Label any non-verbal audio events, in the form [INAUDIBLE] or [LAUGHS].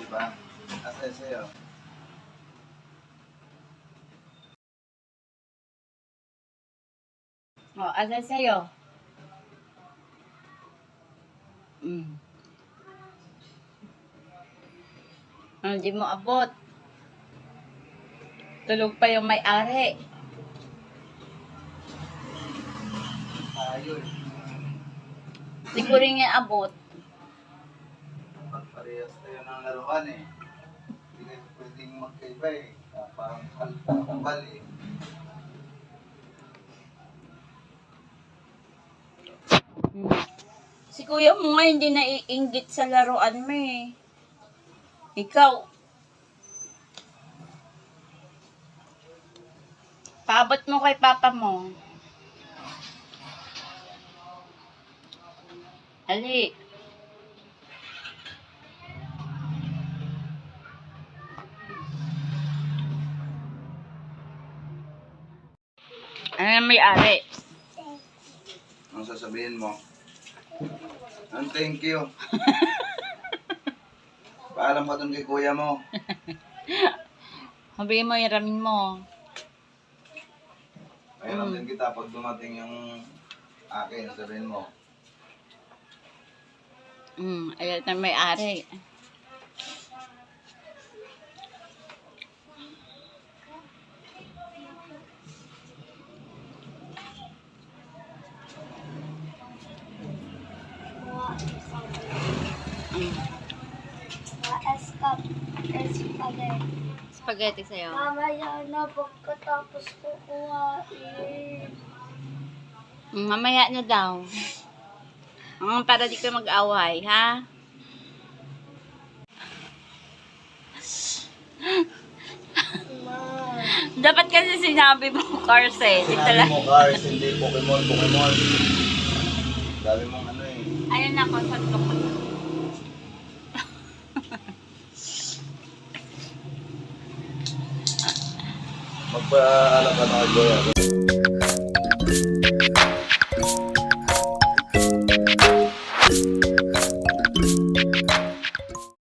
di ba? Nasa sa'yo. Oh, asa sa'yo? Oh. Mm. Ah, Hindi mo abot. Tulog pa yung may-ari. Ayun. Hindi ko rin abot. Parehas tayo ng laruan eh. Hindi kayo pwedeng magkaiba eh. Parang kalpakabal eh. Hmm. Si kuya mo nga hindi naiinggit sa laruan mo eh. Ikaw. Paabot mo kay papa mo. Ali. Ano na may-ari? Anong sasabihin mo? Ang thank you. [LAUGHS] Paalam ka dun kay kuya mo. Sabihin mo, iramin mo. Mayroon din kita pag dumating yung akin, sabihin mo. Hmm, ayun na may-ari. Hmm. Eskap, espagay. Spaghetti sa'yo. Mamaya na pagkatapos ko kuhain. Hmm, mamaya na daw. Hmm, para di ka mag-away, ha? Dapat kasi sinabi mo, Cars eh. Sinabi mo cars, hindi Pokemon, Pokemon. Dami mong ano eh. Ayun na, konsanto ko magpaalam ka na kay